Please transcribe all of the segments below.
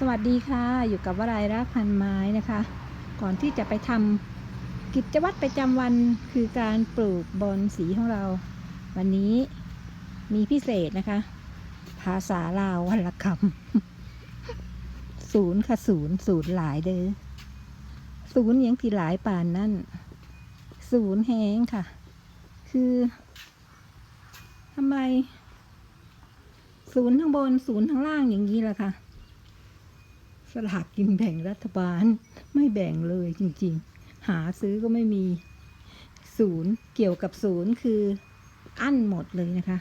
สวัสดีค่ะ อยู่กับวรายรักพันไม้นะคะ ก่อนที่จะไปทำกิจวัตรประจำวันคือการปลูกบอนสีของเรา วันนี้มีพิเศษนะคะ ภาษาลาววันละคำศูนย์ค่ะศูนย์ศูนย์หลายเด้อศูนย์ยังที่หลายป่านนั่นศูนย์แห้งค่ะ คือทำไมศูนย์ข้งบนศูนย์ข้งล่างอย่างนี้ล่ะค่ะ สลากกินแบ่งรัฐบาลไม่แบ่งเลยจริงๆ หาซื้อก็ไม่มีศูนย์เกี่ยวกับศูนย์คืออั้นหมดเลยนะคะ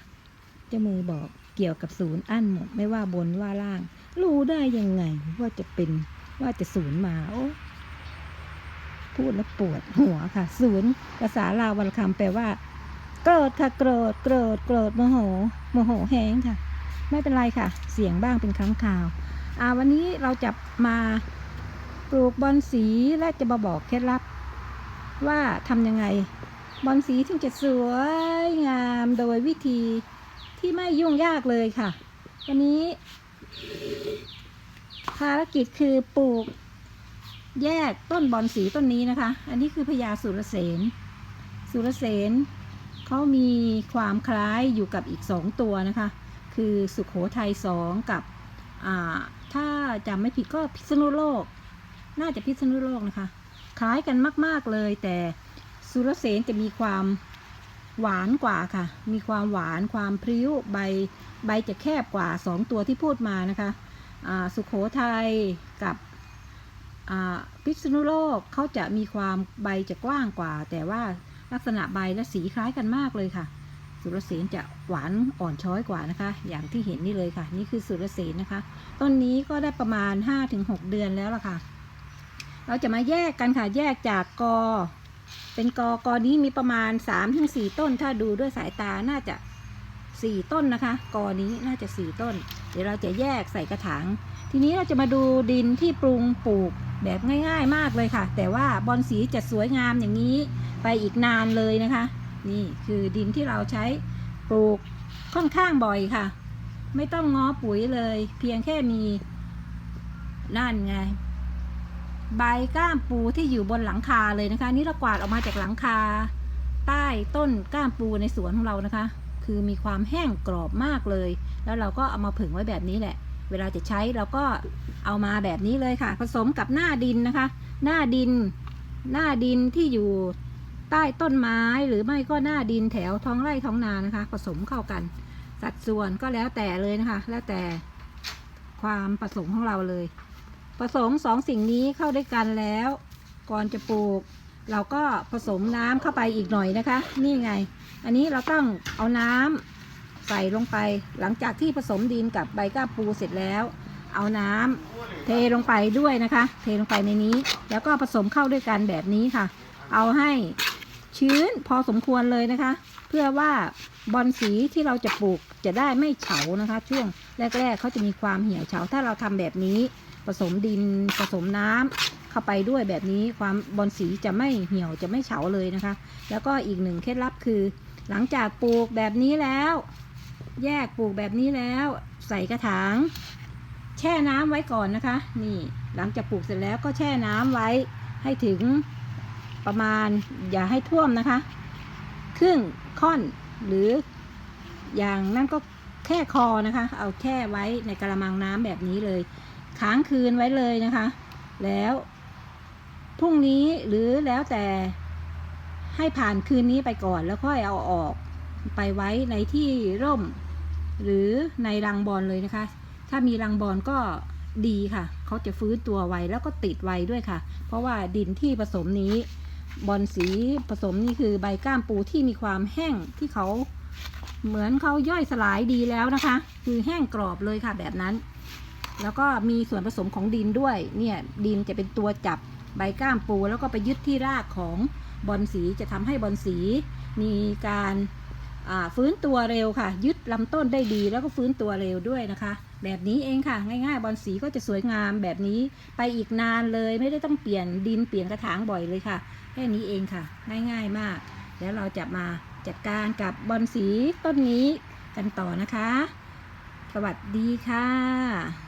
เจ้ามือบอกเกี่ยวกับศูนย์อั้นหมดไม่ว่าบนว่าล่าง รู้ได้ยังไงว่าจะเป็นว่าจะศูนย์มาโอ้พูดแล้วปวดหัวค่ะ ศูนย์ภาษาลาววันคำแปลว่าโกรธค่ะโกรธโกรธโกรธโมโหโมโหแห้งค่ะ ไม่เป็นไรค่ะ เสียงบ้างเป็นครั้งคราว วันนี้เราจะมาปลูกบอนสีและจะมาบอกเคล็ดลับ ว่าทำยังไง บอนสีถึงจะสวยงามโดยวิธีที่ไม่ยุ่งยากเลยค่ะ วันนี้ ภารกิจคือปลูกแยกต้นบอนสีต้นนี้นะคะ อันนี้คือพญาสุรเสน สุรเสนเขามีความคล้ายอยู่กับอีกสองตัวนะคะ คือสุขโขทัยสองกับอ่า ถ้าจำไม่ผิดก็พิษณุโลก น่าจะพิษณุโลกนะคะ คล้ายกันมาก ๆเลย แต่สุรเสนจะมีความหวานกว่าค่ะ มีความหวานความพริ้วใบใบจะแคบกว่าสองตัวที่พูดมานะคะสุขโขทัยกับพิษณุโลกเขาจะมีความใบจะกว้างกว่า แต่ว่าลักษณะใบและสีคล้ายกันมากเลยค่ะ สุรเสนจะหวานอ่อนช้อยกว่านะคะ อย่างที่เห็นนี่เลยค่ะ นี่คือสุรเสนนะคะ ต้นนี้ก็ได้ประมาณ 5-6 เดือนแล้วล่ะค่ะ เราจะมาแยกกันค่ะ แยกจากกอ เป็นกอกอนี้มีประมาณ 3-4 ต้น ถ้าดูด้วยสายตาน่าจะ 4 ต้นนะคะ กอนี้น่าจะ 4 ต้น เดี๋ยวเราจะแยกใส่กระถาง ทีนี้เราจะมาดูดินที่ปรุงปลูกแบบง่าย ๆ มากเลยค่ะ แต่ว่าบอนสีจะสวยงามอย่างนี้ไปอีกนานเลยนะคะ นี่คือดินที่เราใช้ปลูกค่อนข้างบ่อยค่ะ ไม่ต้องง้อปุ๋ยเลย เพียงแค่มีนั่นไง ใบก้ามปูที่อยู่บนหลังคาเลยนะคะ นี่เรากวาดออกมาจากหลังคา ใต้ต้นก้ามปูในสวนของเรานะคะ คือมีความแห้งกรอบมากเลย แล้วเราก็เอามาผึ่งไว้แบบนี้แหละ เวลาจะใช้เราก็เอามาแบบนี้เลยค่ะ ผสมกับหน้าดินนะคะ หน้าดิน หน้าดินที่อยู่ ใต้ต้นไม้หรือไม่ก็หน้าดินแถวท้องไร่ท้องนานะคะ ผสมเข้ากัน สัดส่วนก็แล้วแต่เลยนะคะ แล้วแต่ความประสงค์ของเราเลยผสมสองสิ่งนี้เข้าด้วยกันแล้ว ก่อนจะปลูก เราก็ผสมน้ำเข้าไปอีกหน่อยนะคะ นี่ไง อันนี้เราต้องเอาน้ำใส่ลงไปหลังจากที่ผสมดินกับใบก้าปูเสร็จแล้ว เอาน้ำเทลงไปด้วยนะคะ เทลงไปในนี้ แล้วก็ผสมเข้าด้วยกันแบบนี้ค่ะ เอาให้ ชื้นพอสมควรเลยนะคะ เพื่อว่าบอนสีที่เราจะปลูกจะได้ไม่เฉานะคะ ช่วงแรก ๆเขาจะมีความเหี่ยวเฉาถ้าเราทำแบบนี้ ผสมดินผสมน้ำเข้าไปด้วยแบบนี้ความบอนสีจะไม่เหี่ยวจะไม่เฉาเลยนะคะ แล้วก็อีกหนึ่งเคล็ดลับคือ หลังจากปลูกแบบนี้แล้ว แยกปลูกแบบนี้แล้ว ใส่กระถางแช่น้ำไว้ก่อนนะคะ นี่หลังจากปลูกเสร็จแล้วก็แช่น้ำไว้ให้ถึง ประมาณอย่าให้ท่วมนะคะ ครึ่งค่อนหรืออย่างนั่นก็แค่คอนะคะ เอาแช่ไว้ในกระมังน้ำแบบนี้เลย ค้างคืนไว้เลยนะคะ แล้วพรุ่งนี้หรือแล้วแต่ให้ผ่านคืนนี้ไปก่อนแล้วค่อยเอาออกไปไว้ในที่ร่ม หรือในรังบอลเลยนะคะ ถ้ามีรังบอลก็ดีค่ะ เขาจะฟื้นตัวไวแล้วก็ติดไวด้วยค่ะ เพราะว่าดินที่ผสมนี้ บอลสีผสมนี่คือใบก้ามปูที่มีความแห้งที่เขาเหมือนเขาย่อยสลายดีแล้วนะคะ คือแห้งกรอบเลยค่ะแบบนั้น แล้วก็มีส่วนผสมของดินด้วย เนี่ยดินจะเป็นตัวจับใบก้ามปูแล้วก็ไปยึดที่รากของบอลสีจะทำให้บอลสีมีการฟื้นตัวเร็วค่ะ ยึดลำต้นได้ดีแล้วก็ฟื้นตัวเร็วด้วยนะคะ แบบนี้เองค่ะ ง่ายๆ บอลสีก็จะสวยงามแบบนี้ไปอีกนานเลยไม่ได้ต้องเปลี่ยนดินเปลี่ยนกระถางบ่อยเลยค่ะ แค่นี้เองค่ะ ง่ายๆมาก แล้วเราจะมาจัดการกับบอลสีต้นนี้กันต่อนะคะ สวัสดีค่ะ